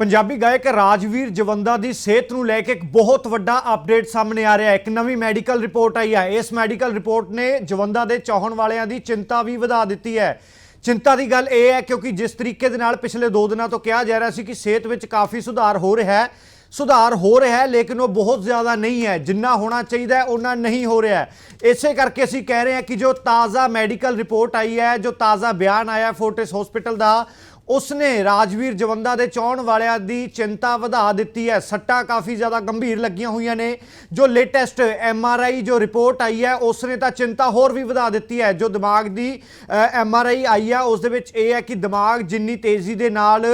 ਪੰਜਾਬੀ ਗਾਇਕ ਰਾਜਵੀਰ ਜਵੰਦਾ ਦੀ ਸਿਹਤ ਨੂੰ ਲੈ ਕੇ ਇੱਕ ਬਹੁਤ ਵੱਡਾ ਅਪਡੇਟ ਸਾਹਮਣੇ ਆ ਰਿਹਾ ਹੈ। ਇੱਕ ਨਵੀਂ ਮੈਡੀਕਲ ਰਿਪੋਰਟ ਆਈ ਹੈ। ਇਸ ਮੈਡੀਕਲ ਰਿਪੋਰਟ ਨੇ ਜਵੰਦਾ ਦੇ ਚਾਹਣ ਵਾਲਿਆਂ ਦੀ ਚਿੰਤਾ ਵੀ ਵਧਾ ਦਿੱਤੀ ਹੈ। ਚਿੰਤਾ ਦੀ ਗੱਲ ਇਹ ਹੈ ਕਿਉਂਕਿ ਜਿਸ ਤਰੀਕੇ ਦੇ ਨਾਲ ਪਿਛਲੇ 2 ਦਿਨਾਂ ਤੋਂ ਕਿਹਾ ਜਾ ਰਿਹਾ ਸੀ ਕਿ ਸਿਹਤ ਵਿੱਚ ਕਾਫੀ ਸੁਧਾਰ ਹੋ ਰਿਹਾ ਹੈ, ਸੁਧਾਰ ਹੋ ਰਿਹਾ ਹੈ, ਲੇਕਿਨ ਉਹ ਬਹੁਤ ਜ਼ਿਆਦਾ ਨਹੀਂ ਹੈ। ਜਿੰਨਾ ਹੋਣਾ ਚਾਹੀਦਾ ਹੈ ਉਹਨਾਂ ਨਹੀਂ ਹੋ ਰਿਹਾ ਇਸੇ ਕਰਕੇ ਅਸੀਂ ਕਹਿ ਰਹੇ ਹਾਂ ਕਿ ਜੋ ਤਾਜ਼ਾ ਮੈਡੀਕਲ ਰਿਪੋਰਟ ਆਈ ਹੈ, ਜੋ ਤਾਜ਼ਾ ਬਿਆਨ ਆਇਆ ਫੋਰਟਿਸ ਹਸਪੀਟਲ ਦਾ ਉਸਨੇ ਰਾਜਵੀਰ ਜਵੰਦਾ ਦੇ ਚਾਹਣ ਵਾਲਿਆਂ ਦੀ ਚਿੰਤਾ ਵਧਾ ਦਿੱਤੀ ਹੈ। ਸੱਟਾਂ ਕਾਫੀ ਜ਼ਿਆਦਾ ਗੰਭੀਰ ਲੱਗੀਆਂ ਹੋਈਆਂ ਨੇ। ਜੋ ਲੇਟੈਸਟ ਐੱਮ ਆਰ ਆਈ ਜੋ ਰਿਪੋਰਟ ਆਈ ਹੈ, ਉਸਨੇ ਤਾਂ ਚਿੰਤਾ ਹੋਰ ਵੀ ਵਧਾ ਦਿੱਤੀ ਹੈ। ਜੋ ਦਿਮਾਗ ਦੀ ਐੱਮ ਆਰ ਆਈ ਆਈ ਹੈ ਉਸ ਦੇ ਵਿੱਚ ਇਹ ਹੈ ਕਿ ਦਿਮਾਗ ਜਿੰਨੀ ਤੇਜ਼ੀ ਦੇ ਨਾਲ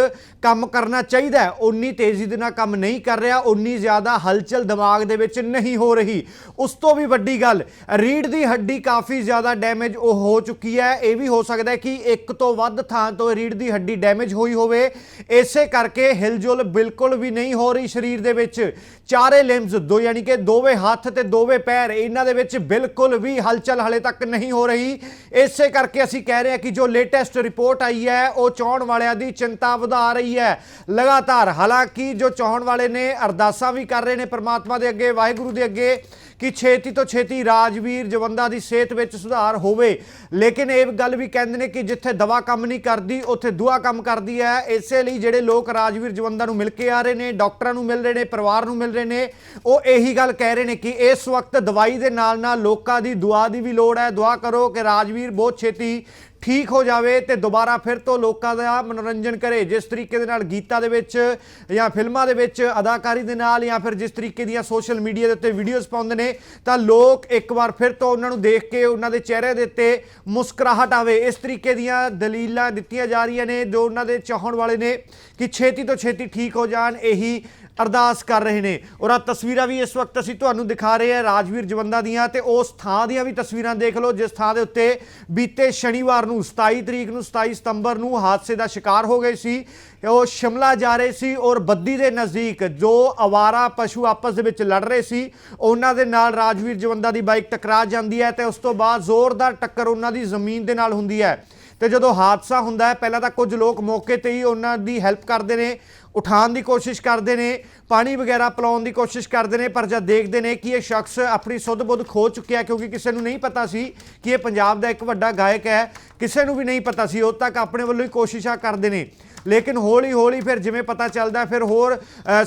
ਕੰਮ ਕਰਨਾ ਚਾਹੀਦਾ ਹੈ। ਉਨੀ ਤੇਜ਼ੀ ਦੇ ਨਾਲ ਕੰਮ ਨਹੀਂ ਕਰ ਰਿਹਾ ਉਨੀ ਜ਼ਿਆਦਾ ਹਲਚਲ ਦਿਮਾਗ ਦੇ ਵਿੱਚ ਨਹੀਂ ਹੋ ਰਹੀ। ਉਸ ਤੋਂ ਵੀ ਵੱਡੀ ਗੱਲ ਰੀੜ ਦੀ ਹੱਡੀ ਕਾਫੀ ਜ਼ਿਆਦਾ ਡੈਮੇਜ ਉਹ ਹੋ ਚੁੱਕੀ ਹੈ। ਇਹ ਵੀ ਹੋ ਸਕਦਾ ਹੈ ਕਿ ਇੱਕ ਤੋਂ ਵੱਧ ਥਾਂ ਤੋਂ ਰੀੜ ਦੀ ਹੱਡੀ ਡੈਮੇਜ ਹੋਈ ਹੋਵੇ। ਇਸੇ ਕਰਕੇ ਹਿਲਜੁਲ ਬਿਲਕੁਲ ਵੀ ਨਹੀਂ ਹੋ ਰਹੀ ਸਰੀਰ ਦੇ ਵਿੱਚ। ਚਾਰੇ ਲਿੰਬਸ ਦੋ ਯਾਨੀ ਕਿ ਦੋਵੇਂ ਹੱਥ ਤੇ ਦੋਵੇਂ ਪੈਰ, ਇਹਨਾਂ ਦੇ ਵਿੱਚ ਬਿਲਕੁਲ ਵੀ ਹਲਚਲ ਹਲੇ ਤੱਕ ਨਹੀਂ ਹੋ ਰਹੀ। ਇਸੇ ਕਰਕੇ ਅਸੀਂ ਕਹਿ ਰਹੇ ਹਾਂ ਕਿ ਜੋ ਲੇਟੈਸਟ ਰਿਪੋਰਟ ਆਈ ਹੈ, ਉਹ ਚਾਹਣ ਵਾਲਿਆਂ ਦੀ ਚਿੰਤਾ ਵਧਾ ਰਹੀ ਹੈ। ਲਗਾਤਾਰ, ਹਾਲਾਂਕਿ ਜੋ ਚਾਹਣ ਵਾਲੇ ਨੇ ਅਰਦਾਸਾਂ ਵੀ ਕਰ ਰਹੇ ਨੇ ਪ੍ਰਮਾਤਮਾ ਦੇ ਅੱਗੇ, ਵਾਹਿਗੁਰੂ ਦੇ ਅੱਗੇ, ਕਿ ਛੇਤੀ ਤੋਂ ਛੇਤੀ ਰਾਜਵੀਰ ਜਵੰਦਾ ਦੀ ਸਿਹਤ ਵਿੱਚ ਸੁਧਾਰ ਹੋਵੇ। ਲੇਕਿਨ ਇਹ ਗੱਲ ਵੀ ਕਹਿੰਦੇ ਨੇ ਕਿ ਜਿੱਥੇ ਦਵਾ ਕੰਮ ਨਹੀਂ ਕਰਦੀ, ਉੱਥੇ ਦੁਆ ਕੰਮ ਕਰਦੀ ਹੈ। ਇਸੇ ਲਈ ਜਿਹੜੇ ਲੋਕ ਰਾਜਵੀਰ ਜਵੰਦਾ ਨੂੰ ਮਿਲ ਕੇ ਆ ਰਹੇ ਨੇ, ਡਾਕਟਰਾਂ ਨੂੰ ਮਿਲ ਰਹੇ ਨੇ, ਪਰਿਵਾਰ ਨੂੰ ਮਿਲ ਰਹੇ ਨੇ, ਉਹ ਇਹੀ ਗੱਲ ਕਹਿ ਰਹੇ ਨੇ ਕਿ ਇਸ ਵਕਤ ਦਵਾਈ ਦੇ ਨਾਲ ਨਾਲ ਲੋਕਾਂ ਦੀ ਦੁਆ ਦੀ ਵੀ ਲੋੜ ਹੈ। ਦੁਆ ਕਰੋ ਕਿ ਰਾਜਵੀਰ ਬਹੁਤ ਛੇਤੀ ਠੀਕ ਹੋ ਜਾਵੇ ਤੇ ਦੁਬਾਰਾ ਫਿਰ ਤੋਂ ਲੋਕਾਂ ਦਾ ਮਨੋਰੰਜਨ ਕਰੇ। ਜਿਸ ਤਰੀਕੇ ਦੇ ਨਾਲ ਗੀਤਾਂ ਦੇ ਵਿੱਚ ਜਾਂ ਫਿਲਮਾਂ ਦੇ ਵਿੱਚ ਅਦਾਕਾਰੀ ਦੇ ਨਾਲ ਜਾਂ ਫਿਰ ਜਿਸ ਤਰੀਕੇ ਦੀਆਂ ਸੋਸ਼ਲ ਮੀਡੀਆ ਦੇ ਉੱਤੇ ਵੀਡੀਓਜ਼ ਪਾਉਂਦੇ ਨੇ, ਤਾਂ ਲੋਕ ਇੱਕ ਵਾਰ ਫਿਰ ਤੋਂ ਉਹਨਾਂ ਨੂੰ ਦੇਖ ਕੇ ਉਹਨਾਂ ਦੇ ਚਿਹਰੇ ਦੇ ਉੱਤੇ ਮੁਸਕਰਾਹਟ ਆਵੇ। ਇਸ ਤਰੀਕੇ ਦੀਆਂ ਦਲੀਲਾਂ ਦਿੱਤੀਆਂ ਜਾ ਰਹੀਆਂ ਨੇ ਜੋ ਉਹਨਾਂ ਦੇ ਚਾਹਣ ਵਾਲੇ ਨੇ ਕਿ ਛੇਤੀ ਤੋਂ ਛੇਤੀ ਠੀਕ ਹੋ ਜਾਣ। ਇਹੀ ਅਰਦਾਸ ਕਰ ਰਹੇ ਨੇ। ਔਰ ਆ ਤਸਵੀਰਾਂ ਵੀ ਇਸ ਵਕਤ ਅਸੀਂ ਤੁਹਾਨੂੰ ਦਿਖਾ ਰਹੇ ਹਾਂ ਰਾਜਵੀਰ ਜਵੰਦਾ ਦੀਆਂ ਤੇ ਉਸ ਥਾਂ ਦੀਆਂ ਵੀ ਤਸਵੀਰਾਂ ਦੇਖ ਲਓ, ਜਿਸ ਥਾਂ ਦੇ ਉੱਤੇ ਬੀਤੇ ਸ਼ਨੀਵਾਰ ਨੂੰ 27 ਤਰੀਕ ਨੂੰ 27 ਸਤੰਬਰ ਨੂੰ ਹਾਦਸੇ ਦਾ ਸ਼ਿਕਾਰ ਹੋ ਗਏ ਸੀ। ਉਹ ਸ਼ਿਮਲਾ ਜਾ ਰਹੇ ਸੀ ਔਰ ਬੱਦੀ ਦੇ ਨਜ਼ਦੀਕ ਜੋ ਅਵਾਰਾ ਪਸ਼ੂ ਆਪਸ ਦੇ ਵਿੱਚ ਲੜ ਰਹੇ ਸੀ, ਉਹਨਾਂ ਦੇ ਨਾਲ ਰਾਜਵੀਰ ਜਵੰਦਾ ਦੀ ਬਾਈਕ ਟਕਰਾ ਜਾਂਦੀ ਹੈ ਤੇ ਉਸ ਤੋਂ ਬਾਅਦ ਜ਼ੋਰਦਾਰ ਟੱਕਰ ਉਹਨਾਂ ਦੀ ਜ਼ਮੀਨ ਦੇ ਨਾਲ ਹੁੰਦੀ ਹੈ। ਤੇ ਜਦੋਂ ਹਾਦਸਾ ਹੁੰਦਾ ਹੈ, ਪਹਿਲਾਂ ਤਾਂ ਕੁਝ ਲੋਕ ਮੌਕੇ ਤੇ ਹੀ ਉਹਨਾਂ ਦੀ ਹੈਲਪ ਕਰਦੇ ਨੇ, ਉਠਾਉਣ ਦੀ ਕੋਸ਼ਿਸ਼ ਕਰਦੇ ਨੇ, ਪਾਣੀ ਵਗੈਰਾ ਪਿਲਾਉਣ ਦੀ ਕੋਸ਼ਿਸ਼ ਕਰਦੇ ਨੇ, ਪਰ ਜਦ ਦੇਖਦੇ ਨੇ ਕਿ ਇਹ ਸ਼ਖਸ ਆਪਣੀ ਸੁੱਧ-ਬੁੱਧ ਖੋ ਚੁੱਕਿਆ ਕਿਉਂਕਿ ਕਿਸੇ ਨੂੰ ਨਹੀਂ ਪਤਾ ਸੀ ਕਿ ਇਹ ਪੰਜਾਬ ਦਾ ਇੱਕ ਵੱਡਾ ਗਾਇਕ ਹੈ, ਕਿਸੇ ਨੂੰ ਵੀ ਨਹੀਂ ਪਤਾ ਸੀ ਉਦੋਂ ਤੱਕ ਆਪਣੇ ਵੱਲੋਂ ਹੀ ਕੋਸ਼ਿਸ਼ਾਂ ਕਰਦੇ ਨੇ। ਲੇਕਿਨ ਹੌਲੀ ਹੌਲੀ ਫਿਰ ਜਿਵੇਂ ਪਤਾ ਚੱਲਦਾ, ਫਿਰ ਹੋਰ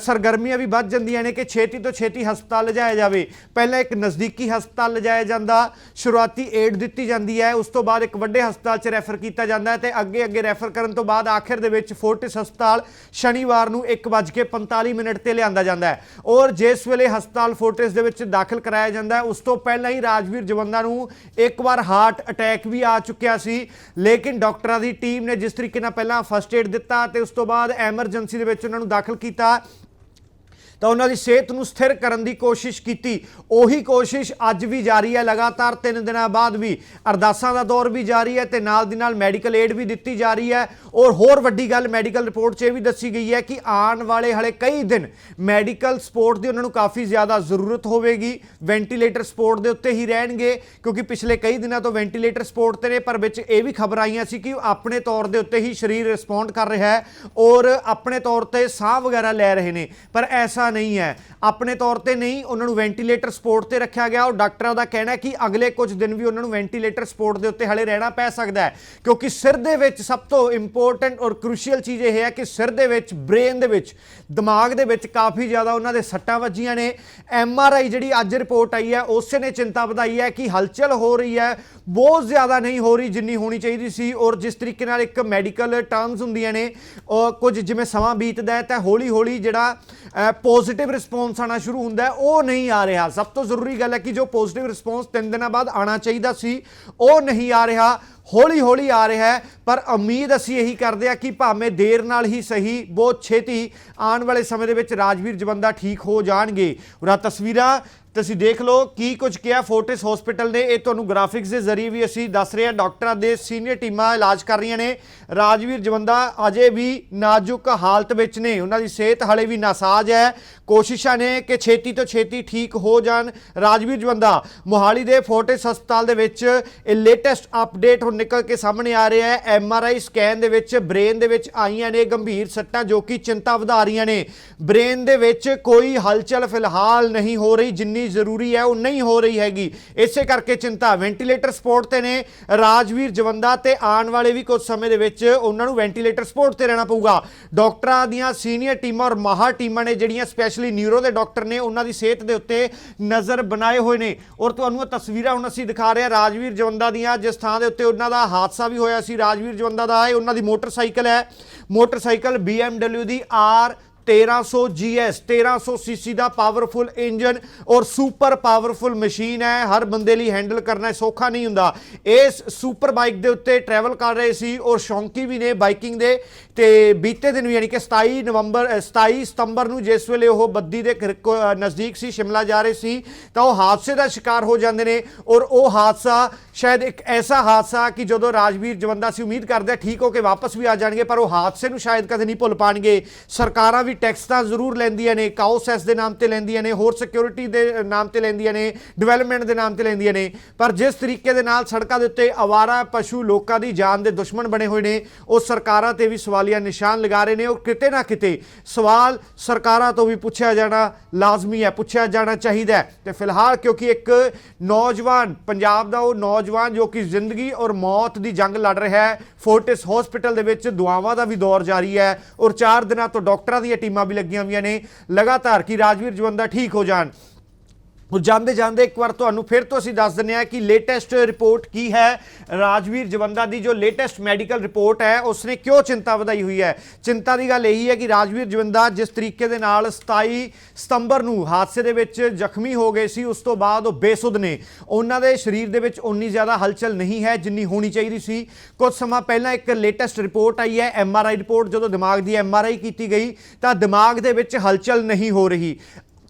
ਸਰਗਰਮੀਆਂ ਵੀ ਵੱਧ ਜਾਂਦੀਆਂ ਨੇ ਕਿ ਛੇਤੀ ਤੋਂ ਛੇਤੀ ਹਸਪਤਾਲ ਲਿਜਾਇਆ ਜਾਵੇ। ਪਹਿਲਾਂ ਇੱਕ ਨਜ਼ਦੀਕੀ ਹਸਪਤਾਲ ਲਿਜਾਇਆ ਜਾਂਦਾ, ਸ਼ੁਰੂਆਤੀ ਏਡ ਦਿੱਤੀ ਜਾਂਦੀ ਹੈ, ਉਸ ਤੋਂ ਬਾਅਦ ਇੱਕ ਵੱਡੇ ਹਸਪਤਾਲ 'ਚ ਰੈਫਰ ਕੀਤਾ ਜਾਂਦਾ ਹੈ ਤੇ ਅੱਗੇ ਅੱਗੇ ਰੈਫਰ ਕਰਨ ਤੋਂ ਬਾਅਦ ਆਖਿਰ ਦੇ ਵਿੱਚ ਫੋਰਟਿਸ ਹਸਪਤਾਲ ਸ਼ਨੀਵਾਰ ਨੂੰ 1:45 ਮਿੰਟ ਤੇ ਲਿਆਂਦਾ ਜਾਂਦਾ ਹੈ। ਔਰ ਜਿਸ ਵੇਲੇ ਹਸਪਤਾਲ ਫੋਰਟਿਸ ਦੇ ਵਿੱਚ ਦਾਖਲ ਕਰਾਇਆ ਜਾਂਦਾ ਹੈ, ਉਸ ਤੋਂ ਪਹਿਲਾਂ ਹੀ ਰਾਜਵੀਰ ਜਵੰਦਾ ਨੂੰ ਇੱਕ ਵਾਰ ਹਾਰਟ ਅਟੈਕ ਵੀ ਆ ਚੁੱਕਿਆ ਸੀ। ਲੇਕਿਨ ਡਾਕਟਰਾਂ ਦੀ ਟੀਮ ਨੇ ਜਿਸ ਤਰੀਕੇ ਨਾਲ ਪਹਿਲਾਂ ਫਸਟ ਏਡ ਦਿੱਤਾ ਤੇ ਉਸ ਤੋਂ ਬਾਅਦ ਐਮਰਜੈਂਸੀ ਦੇ ਵਿੱਚ ਉਹਨਾਂ ਨੂੰ ਦਾਖਲ ਕੀਤਾ। ਤਾਂ ਉਹਨਾਂ ਦੀ ਸਿਹਤ ਨੂੰ ਸਥਿਰ ਕਰਨ ਦੀ ਕੋਸ਼ਿਸ਼ ਕੀਤੀ। ਉਹੀ ਕੋਸ਼ਿਸ਼ ਅੱਜ ਵੀ ਜਾਰੀ ਹੈ। ਲਗਾਤਾਰ 3 ਦਿਨਾਂ ਬਾਅਦ ਵੀ ਅਰਦਾਸਾਂ ਦਾ ਦੌਰ ਵੀ ਜਾਰੀ ਹੈ ਤੇ ਨਾਲ ਦੀ ਨਾਲ ਮੈਡੀਕਲ ਏਡ ਵੀ ਦਿੱਤੀ ਜਾ ਰਹੀ ਹੈ। ਔਰ ਹੋਰ ਵੱਡੀ ਗੱਲ ਮੈਡੀਕਲ ਰਿਪੋਰਟ 'ਚ ਇਹ ਵੀ ਦੱਸੀ ਗਈ ਹੈ ਕਿ ਆਉਣ ਵਾਲੇ ਹਲੇ ਕਈ ਦਿਨ ਮੈਡੀਕਲ ਸਪੋਰਟ ਦੀ ਉਹਨਾਂ ਨੂੰ ਕਾਫੀ ਜ਼ਿਆਦਾ ਜ਼ਰੂਰਤ ਹੋਵੇਗੀ। ਵੈਂਟੀਲੇਟਰ ਸਪੋਰਟ ਦੇ ਉੱਤੇ ਹੀ ਰਹਿਣਗੇ, ਕਿਉਂਕਿ ਪਿਛਲੇ ਕਈ ਦਿਨਾਂ ਤੋਂ ਵੈਂਟੀਲੇਟਰ ਸਪੋਰਟ ਤੇ ਨੇ, ਪਰ ਵਿੱਚ ਇਹ ਵੀ ਖਬਰ ਆਈਆਂ ਸੀ ਕਿ ਉਹ ਆਪਣੇ ਤੌਰ ਦੇ ਉੱਤੇ ਹੀ ਸਰੀਰ ਰਿਸਪੌਂਡ ਕਰ ਰਿਹਾ ਹੈ ਔਰ ਆਪਣੇ ਤੌਰ ਤੇ ਸਾਹ ਵਗੈਰਾ ਲੈ ਰਹੇ ਨੇ। ਪਰ ਐਸਾ ਨਹੀਂ ਹੈ। ਆਪਣੇ ਤੌਰ ਤੇ ਨਹੀਂ, ਉਹਨਾਂ ਨੂੰ ਵੈਂਟੀਲੇਟਰ ਸਪੋਰਟ ਤੇ ਰੱਖਿਆ ਗਿਆ। ਔਰ ਡਾਕਟਰਾਂ ਦਾ ਕਹਿਣਾ ਹੈ ਕਿ ਅਗਲੇ ਕੁਝ ਦਿਨ ਵੀ ਉਹਨਾਂ ਨੂੰ ਵੈਂਟੀਲੇਟਰ ਸਪੋਰਟ ਦੇ ਉੱਤੇ ਹਲੇ ਰਹਿਣਾ ਪੈ ਸਕਦਾ ਹੈ। ਕਿਉਂਕਿ ਸਿਰ ਦੇ ਵਿੱਚ ਸਭ ਤੋਂ ਇੰਪੋਰਟੈਂਟ ਔਰ ਕ੍ਰੂਸ਼ੀਅਲ ਚੀਜ਼ ਇਹ ਹੈ ਕਿ ਸਿਰ ਦੇ ਵਿੱਚ ਬ੍ਰੇਨ ਦੇ ਵਿੱਚ, ਦਿਮਾਗ ਦੇ ਵਿੱਚ ਕਾਫੀ ਜ਼ਿਆਦਾ ਉਹਨਾਂ ਦੇ ਸੱਟਾਂ ਵੱਜੀਆਂ ਨੇ। ਐਮ ਆਰ ਆਈ ਜਿਹੜੀ ਅੱਜ ਰਿਪੋਰਟ ਆਈ ਹੈ, ਉਸੇ ਨੇ ਚਿੰਤਾ ਵਧਾਈ ਹੈ ਕਿ ਹਲਚਲ ਹੋ ਰਹੀ ਹੈ। ਬਹੁਤ ਜ਼ਿਆਦਾ ਨਹੀਂ ਹੋ ਰਹੀ ਜਿੰਨੀ ਹੋਣੀ ਚਾਹੀਦੀ ਸੀ ਔਰ ਜਿਸ ਤਰੀਕੇ ਨਾਲ ਇੱਕ ਮੈਡੀਕਲ ਟਰਮਸ ਹੁੰਦੀਆਂ ਨੇ। ਉਹ ਕੁਝ ਜਿਵੇਂ ਸਮਾਂ ਬੀਤਦਾ ਹੈ, ਤਾਂ ਹੌਲੀ ਹੌਲੀ ਜਿਹੜਾ ਪੋਜ਼ਿਟਿਵ ਰਿਸਪੌਂਸ ਆਣਾ ਸ਼ੁਰੂ ਹੁੰਦਾ ਹੈ, ਉਹ ਨਹੀਂ ਆ ਰਿਹਾ। ਸਭ ਤੋਂ ਜ਼ਰੂਰੀ ਗੱਲ ਹੈ ਕਿ ਜੋ ਪੋਜ਼ਿਟਿਵ ਰਿਸਪੌਂਸ 3 ਦਿਨਾਂ ਬਾਅਦ ਆਣਾ ਚਾਹੀਦਾ ਸੀ, ਉਹ ਨਹੀਂ ਆ ਰਿਹਾ। ਹੌਲੀ ਹੌਲੀ ਆ ਰਿਹਾ ਹੈ, ਪਰ ਉਮੀਦ ਅਸੀਂ ਇਹੀ ਕਰਦੇ ਆ ਕਿ ਭਾਵੇਂ ਦੇਰ ਨਾਲ ਹੀ ਸਹੀ, ਬਹੁਤ ਛੇਤੀ ਆਉਣ ਵਾਲੇ ਸਮੇਂ ਦੇ ਵਿੱਚ ਰਾਜਵੀਰ ਜਵੰਦਾ ਠੀਕ ਹੋ ਜਾਣਗੇ। ਉਹਨਾਂ ਤਸਵੀਰਾਂ ਤੁਸੀਂ ਦੇਖ ਲਓ ਕੀ ਕੁਝ ਕਿਹਾ ਫੋਰਟਿਸ ਹਸਪੀਟਲ ਨੇ। ਇਹ ਤੁਹਾਨੂੰ ਗ੍ਰਾਫਿਕਸ ਦੇ ਜ਼ਰੀਏ ਵੀ ਅਸੀਂ ਦੱਸ ਰਹੇ ਹਾਂ। ਡਾਕਟਰਾਂ ਦੇ ਸੀਨੀਅਰ ਟੀਮਾਂ ਇਲਾਜ ਕਰ ਰਹੀਆਂ ਨੇ। ਰਾਜਵੀਰ ਜਵੰਦਾ ਅਜੇ ਵੀ ਨਾਜ਼ੁਕ ਹਾਲਤ ਵਿੱਚ ਨੇ। ਉਹਨਾਂ ਦੀ ਸਿਹਤ ਹਲੇ ਵੀ ਨਾਸਾਜ਼ ਹੈ। ਕੋਸ਼ਿਸ਼ਾਂ ਨੇ ਕਿ ਛੇਤੀ ਤੋਂ ਛੇਤੀ ਠੀਕ ਹੋ ਜਾਣ। ਰਾਜਵੀਰ ਜਵੰਦਾ, ਮੋਹਾਲੀ ਦੇ ਫੋਰਟਿਸ ਹਸਪਤਾਲ ਦੇ ਵਿੱਚ ਇਹ ਲੇਟੈਸਟ ਅਪਡੇਟ ਹੁਣ ਨਿਕਲ ਕੇ ਸਾਹਮਣੇ ਆ ਰਿਹਾ ਹੈ। ਆਈ ਸਕੈਨ ਦੇ ਵਿੱਚ ਬ੍ਰੇਨ ਦੇ ਵਿੱਚ ਆਈਆਂ ਨੇ ਗੰਭੀਰ ਸੱਟਾਂ ਜੋ ਕਿ ਚਿੰਤਾ ਵਧਾ ਰਹੀਆਂ ਨੇ। ਬ੍ਰੇਨ ਦੇ ਵਿੱਚ ਕੋਈ ਹਲਚਲ ਫਿਲਹਾਲ ਨਹੀਂ ਹੋ ਰਹੀ। ਜਿੰਨੀ ਜ਼ਰੂਰੀ ਹੈ ਉਹ ਨਹੀਂ ਹੋ ਰਹੀ ਹੈਗੀ। ਇਸੇ ਕਰਕੇ ਚਿੰਤਾ। ਵੈਂਟੀਲੇਟਰ ਸਪੋਰਟ ਤੇ ਨੇ ਰਾਜਵੀਰ ਜਵੰਦਾ ਤੇ ਆਉਣ ਵਾਲੇ ਵੀ ਕੁਝ ਸਮੇਂ ਦੇ ਵਿੱਚ ਉਹਨਾਂ ਨੂੰ ਵੈਂਟੀਲੇਟਰ ਸਪੋਰਟ ਤੇ ਰਹਿਣਾ ਪਊਗਾ। ਡਾਕਟਰਾਂ ਦੀਆਂ ਸੀਨੀਅਰ ਟੀਮਾਂ ਔਰ ਮਾਹਰ ਟੀਮਾਂ ਨੇ ਜਿਹੜੀਆਂ ਸਪੈਸ਼ਲੀ ਨਿਊਰੋ ਦੇ ਡਾਕਟਰ ਨੇ ਉਹਨਾਂ ਦੀ ਸਿਹਤ ਦੇ ਉੱਤੇ ਨਜ਼ਰ ਬਣਾਏ ਹੋਏ ਨੇ। ਔਰ ਤੁਹਾਨੂੰ ਇਹ ਤਸਵੀਰਾਂ ਹੁਣ ਅਸੀਂ ਦਿਖਾ ਰਹੇ ਹਾਂ ਰਾਜਵੀਰ ਜਵੰਦਾ ਦੀਆਂ। ਜਿਸ ਥਾਂ ਦੇ ਉੱਤੇ ਉਹਨਾਂ ਦਾ ਹਾਦਸਾ ਵੀ ਹੋਇਆ ਸੀ। ਰਾਜਵੀਰ ਜਵੰਦਾ ਦਾ ਇਹ ਉਹਨਾਂ ਦੀ ਮੋਟਰਸਾਈਕਲ ਹੈ। ਮੋਟਰਸਾਈਕਲ BMW ਦੀ R 1300 GS 1300 ਸੀਸੀ ਦਾ ਪਾਵਰਫੁਲ ਇੰਜਨ ਔਰ ਸੁਪਰ ਪਾਵਰਫੁਲ ਮਸ਼ੀਨ ਹੈ। ਹਰ ਬੰਦੇ ਲਈ ਹੈਂਡਲ ਕਰਨਾ ਸੌਖਾ ਨਹੀਂ ਹੁੰਦਾ। ਇਸ ਸੁਪਰ ਬਾਈਕ ਦੇ ਉੱਤੇ ਟਰੈਵਲ ਕਰ ਰਹੇ ਸੀ ਔਰ ਸ਼ੌਂਕੀ ਵੀ ਨੇ ਬਾਈਕਿੰਗ ਦੇ। ਤੇ ਬੀਤੇ ਦਿਨ ਵੀ ਯਾਨੀ ਕਿ 27 ਨਵੰਬਰ ਅ, 27 ਸਤੰਬਰ ਨੂੰ ਜਿਸ ਵੇਲੇ ਉਹ ਬੱਦੀ ਦੇ ਘਰ ਨਜ਼ਦੀਕ ਸੀ ਸ਼ਿਮਲਾ ਜਾ ਰਹੇ ਸੀ ਤਾਂ ਉਹ ਹਾਦਸੇ ਦਾ ਸ਼ਿਕਾਰ ਹੋ ਜਾਂਦੇ ਨੇ ਔਰ ਉਹ ਹਾਦਸਾ ਸ਼ਾਇਦ ਇੱਕ ਐਸਾ ਹਾਦਸਾ ਕਿ ਜਦੋਂ ਰਾਜਵੀਰ ਜਵੰਦਾ ਸੀ ਉਮੀਦ ਕਰਦੇ ਆ ਠੀਕ ਹੋ ਕੇ ਵਾਪਸ ਵੀ ਆ ਜਾਣਗੇ ਪਰ ਉਹ ਹਾਦਸੇ ਨੂੰ ਸ਼ਾਇਦ ਕਦੇ ਨਹੀਂ ਭੁੱਲ ਪਾਣਗੇ। ਸਰਕਾਰਾਂ ਵੀ ਟੈਕਸ ਤਾਂ ਜ਼ਰੂਰ ਲੈਂਦੀਆਂ ਨੇ ਕਾਉਸੈਸ ਦੇ ਨਾਮ ਤੇ ਲੈਂਦੀਆਂ ਨੇ, ਹੋਰ ਸਿਕਿਉਰਿਟੀ ਦੇ ਨਾਮ ਤੇ ਲੈਂਦੀਆਂ ਨੇ, ਡਿਵੈਲਪਮੈਂਟ ਦੇ ਨਾਮ ਤੇ ਲੈਂਦੀਆਂ ਨੇ। ਪਰ ਜਿਸ ਤਰੀਕੇ ਦੇ ਨਾਲ ਸੜਕਾਂ ਦੇ ਉੱਤੇ ਆਵਾਰਾ ਪਸ਼ੂ ਲੋਕਾਂ ਦੀ ਜਾਨ ਦੇ ਦੁਸ਼ਮਣ ਬਣੇ ਹੋਏ ਨੇ, ਉਹ ਸਰਕਾਰਾਂ ਤੇ ਵੀ ਸਵਾਲੀਆ ਨਿਸ਼ਾਨ ਲਗਾ ਰਹੇ ਨੇ। ਉਹ ਕਿਤੇ ਨਾ ਕਿਤੇ ਸਵਾਲ ਸਰਕਾਰਾਂ ਤੋਂ ਵੀ ਪੁੱਛਿਆ ਜਾਣਾ ਲਾਜ਼ਮੀ ਹੈ, ਪੁੱਛਿਆ ਜਾਣਾ ਚਾਹੀਦਾ ਹੈ। ਤੇ ਫਿਲਹਾਲ ਕਿਉਂਕਿ ਇੱਕ ਨੌਜਵਾਨ, ਪੰਜਾਬ ਦਾ ਉਹ ਨੌਜਵਾਨ ਜੋ ਕਿ ਜ਼ਿੰਦਗੀ ਔਰ ਮੌਤ ਦੀ ਜੰਗ ਲੜ ਰਿਹਾ ਹੈ, ਫੋਰਟਿਸ ਹਸਪੀਟਲ ਦੇ ਵਿੱਚ ਦੁਆਵਾਂ ਦਾ ਵੀ ਦੌਰ ਜਾਰੀ ਹੈ ਔਰ 4 ਦਿਨਾਂ ਤੋਂ ਡਾਕਟਰਾਂ ਦੀ ਟੀਮਾਂ ਵੀ ਲੱਗੀਆਂ ਹੋਈਆਂ ਨੇ। ਲਗਾਤਾਰ ਕਿ ਰਾਜਵੀਰ ਜਵੰਦਾ ਠੀਕ ਹੋ ਜਾਣ? ਉਹ ਜਾਂਦੇ ਜਾਂਦੇ ਇੱਕ ਵਾਰ ਤੁਹਾਨੂੰ ਫਿਰ ਤੋਂ ਅਸੀਂ ਦੱਸ ਦਿੰਦੇ ਹਾਂ ਕਿ ਲੇਟੈਸਟ ਰਿਪੋਰਟ ਕੀ ਹੈ। ਰਾਜਵੀਰ ਜਵੰਦਾ ਦੀ ਜੋ ਲੇਟੈਸਟ ਮੈਡੀਕਲ ਰਿਪੋਰਟ ਹੈ, ਉਸਨੇ ਕਿਉਂ ਚਿੰਤਾ ਵਧਾਈ ਹੋਈ ਹੈ? ਚਿੰਤਾ ਦੀ ਗੱਲ ਇਹੀ ਹੈ ਕਿ ਰਾਜਵੀਰ ਜਵੰਦਾ ਜਿਸ ਤਰੀਕੇ ਦੇ ਨਾਲ 27 ਸਤੰਬਰ ਨੂੰ ਹਾਦਸੇ ਦੇ ਵਿੱਚ ਜ਼ਖਮੀ ਹੋ ਗਏ ਸੀ, ਉਸ ਤੋਂ ਬਾਅਦ ਉਹ ਬੇਸੁੱਧ ਨੇ। ਉਹਨਾਂ ਦੇ ਸਰੀਰ ਦੇ ਵਿੱਚ ਉਨੀ ਜ਼ਿਆਦਾ ਹਲਚਲ ਨਹੀਂ ਹੈ ਜਿੰਨੀ ਹੋਣੀ ਚਾਹੀਦੀ ਸੀ। ਕੁਝ ਸਮਾਂ ਪਹਿਲਾਂ ਇੱਕ ਲੇਟੈਸਟ ਰਿਪੋਰਟ ਆਈ ਹੈ ਐਮਆਰਆਈ ਰਿਪੋਰਟ ਜਦੋਂ ਦਿਮਾਗ ਦੀ ਐਮਆਰਆਈ ਕੀਤੀ ਗਈ, ਤਾਂ ਦਿਮਾਗ ਦੇ ਵਿੱਚ ਹਲਚਲ ਨਹੀਂ ਹੋ ਰਹੀ।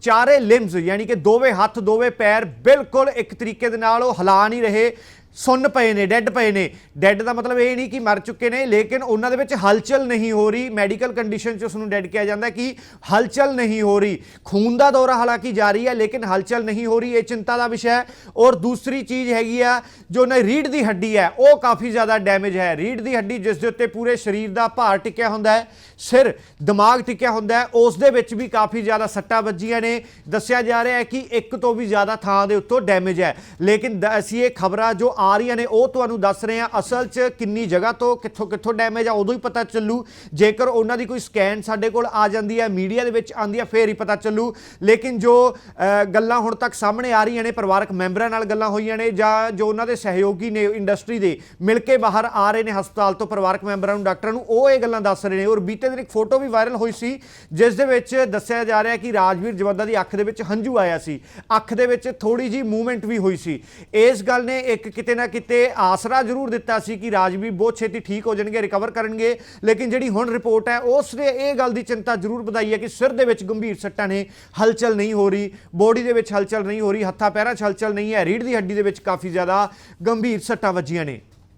ਚਾਰੇ ਲਿੰਬਸ ਯਾਨੀ ਕਿ ਦੋਵੇਂ ਹੱਥ, ਦੋਵੇਂ ਪੈਰ ਬਿਲਕੁਲ ਇੱਕ ਤਰੀਕੇ ਦੇ ਨਾਲ ਉਹ ਹਿਲਾ ਨਹੀਂ ਰਹੇ। ਸੁੰਨ ਪਏ ਨੇ, ਡੈੱਡ ਪਏ ਨੇ। ਡੈੱਡ ਦਾ ਮਤਲਬ ਇਹ ਨਹੀਂ ਕਿ ਮਰ ਚੁੱਕੇ ਨੇ, ਲੇਕਿਨ ਉਹਨਾਂ ਦੇ ਵਿੱਚ ਹਲਚਲ ਨਹੀਂ ਹੋ ਰਹੀ। ਮੈਡੀਕਲ ਕੰਡੀਸ਼ਨ 'ਚ ਉਸ ਨੂੰ ਡੈੱਡ ਕਿਹਾ ਜਾਂਦਾ ਕਿ ਹਲਚਲ ਨਹੀਂ ਹੋ ਰਹੀ। ਖੂਨ ਦਾ ਦੌਰਾ ਹਾਲਾਂਕਿ ਜਾਰੀ ਹੈ, ਲੇਕਿਨ ਹਲਚਲ ਨਹੀਂ ਹੋ ਰਹੀ। ਇਹ ਚਿੰਤਾ ਦਾ ਵਿਸ਼ਾ ਹੈ। ਔਰ ਦੂਸਰੀ ਚੀਜ਼ ਹੈਗੀ ਆ, ਜੋ ਨਾ ਰੀੜ ਦੀ ਹੱਡੀ ਹੈ, ਉਹ ਕਾਫੀ ਜ਼ਿਆਦਾ ਡੈਮੇਜ ਹੈ। ਰੀੜ ਦੀ ਹੱਡੀ ਜਿਸ ਦੇ ਉੱਤੇ ਪੂਰੇ ਸਰੀਰ ਦਾ ਭਾਰ ਟਿਕਿਆ ਹੁੰਦਾ ਹੈ, ਸਿਰ, ਦਿਮਾਗ ਟਿਕਿਆ ਹੁੰਦਾ ਹੈ, ਉਸ ਦੇ ਵਿੱਚ ਵੀ ਕਾਫੀ ਜ਼ਿਆਦਾ ਸੱਟਾਂ ਵੱਜੀਆਂ ਨੇ। ਦੱਸਿਆ ਜਾ ਰਿਹਾ ਹੈ ਕਿ ਇੱਕ ਤੋਂ ਵੀ ਜ਼ਿਆਦਾ ਥਾਂ ਦੇ ਉੱਤੋਂ ਡੈਮੇਜ ਹੈ। ਲੇਕਿਨ ਦ- ਅਸੀਂ ਇਹ ਖਬਰਾਂ ਜੋ ਆ ਰਹੀਆਂ ਨੇ, ਉਹ ਤੁਹਾਨੂੰ ਦੱਸ ਰਹੇ ਹਾਂ ਅਸਲ 'ਚ ਕਿੰਨੀ ਜਗ੍ਹਾ ਤੋਂ ਕਿੱਥੋਂ ਕਿੱਥੋਂ ਡੈਮੇਜ ਆ, ਉਦੋਂ ਹੀ ਪਤਾ ਚੱਲੂ। ਜੇਕਰ ਉਹਨਾਂ ਦੀ ਕੋਈ ਸਕੈਨ ਸਾਡੇ ਕੋਲ ਆ ਜਾਂਦੀ ਹੈ ਮੀਡੀਆ ਦੇ ਵਿੱਚ ਆਂਦੀ ਹੈ, ਫੇਰ ਹੀ ਪਤਾ ਚੱਲੂ। ਲੇਕਿਨ ਜੋ ਗੱਲਾਂ ਹੁਣ ਤੱਕ ਸਾਹਮਣੇ ਆ ਰਹੀਆਂ ਨੇ, ਪਰਿਵਾਰਕ ਮੈਂਬਰਾਂ ਨਾਲ ਗੱਲਾਂ ਹੋਈਆਂ ਨੇ, ਜਾਂ ਜੋ ਉਹਨਾਂ ਦੇ ਸਹਿਯੋਗੀ ਨੇ ਇੰਡਸਟਰੀ ਦੇ, ਮਿਲ ਕੇ ਬਾਹਰ ਆ ਰਹੇ ਨੇ ਹਸਪਤਾਲ ਤੋਂ ਪਰਿਵਾਰਕ ਮੈਂਬਰਾਂ ਨੂੰ, ਡਾਕਟਰਾਂ ਨੂੰ, ਉਹ ਇਹ ਗੱਲਾਂ ਦੱਸ ਰਹੇ ਨੇ। ਔਰ ਬੀਤੇ ਦਿਨ ਇੱਕ ਫੋਟੋ ਵੀ ਵਾਇਰਲ ਹੋਈ ਸੀ, ਜਿਸ ਦੇ ਵਿੱਚ ਦੱਸਿਆ ਜਾ ਰਿਹਾ ਕਿ ਰਾਜਵੀਰ ਜਵੰਦਾ ਦੀ ਅੱਖ ਦੇ ਵਿੱਚ ਹੰਝੂ ਆਇਆ ਸੀ। ਅੱਖ ਦੇ ਵਿੱਚ ਥੋੜੀ ਜੀ ਮੂਵਮੈਂਟ ਵੀ ਹੋਈ ਸੀ। ਇਸ ਗੱਲ ਨੇ ਇੱਕ ਕਿਤੇ ਨਾ ਕਿਤੇ ਆਸਰਾ ਜ਼ਰੂਰ ਦਿੱਤਾ ਸੀ ਕਿ ਰਾਜਵੀਰ ਬਹੁਤ ਛੇਤੀ ਠੀਕ ਹੋ ਜਾਣਗੇ ਰਿਕਵਰ ਕਰਨਗੇ। ਲੇਕਿਨ ਜਿਹੜੀ ਹੁਣ ਰਿਪੋਰਟ ਹੈ ਉਸ ਨੇ ਇਹ ਗੱਲ ਦੀ ਚਿੰਤਾ ਜ਼ਰੂਰ ਵਧਾਈ ਹੈ ਕਿ ਸਿਰ ਦੇ ਵਿੱਚ ਗੰਭੀਰ ਸੱਟਾਂ ਨੇ ਹਲਚਲ ਨਹੀਂ ਹੋ ਰਹੀ ਬੋਡੀ ਦੇ ਵਿੱਚ ਹਲਚਲ ਨਹੀਂ ਹੋ ਰਹੀ ਹੱਥਾਂ ਪੈਰਾਂ 'ਚ ਹਲਚਲ ਨਹੀਂ ਹੈ ਰੀੜ ਦੀ ਹੱਡੀ ਦੇ ਵਿੱਚ ਕਾਫੀ ਜ਼ਿਆਦਾ ਗੰਭੀਰ ਸੱਟਾਂ ਵੱਜੀਆਂ ਨੇ।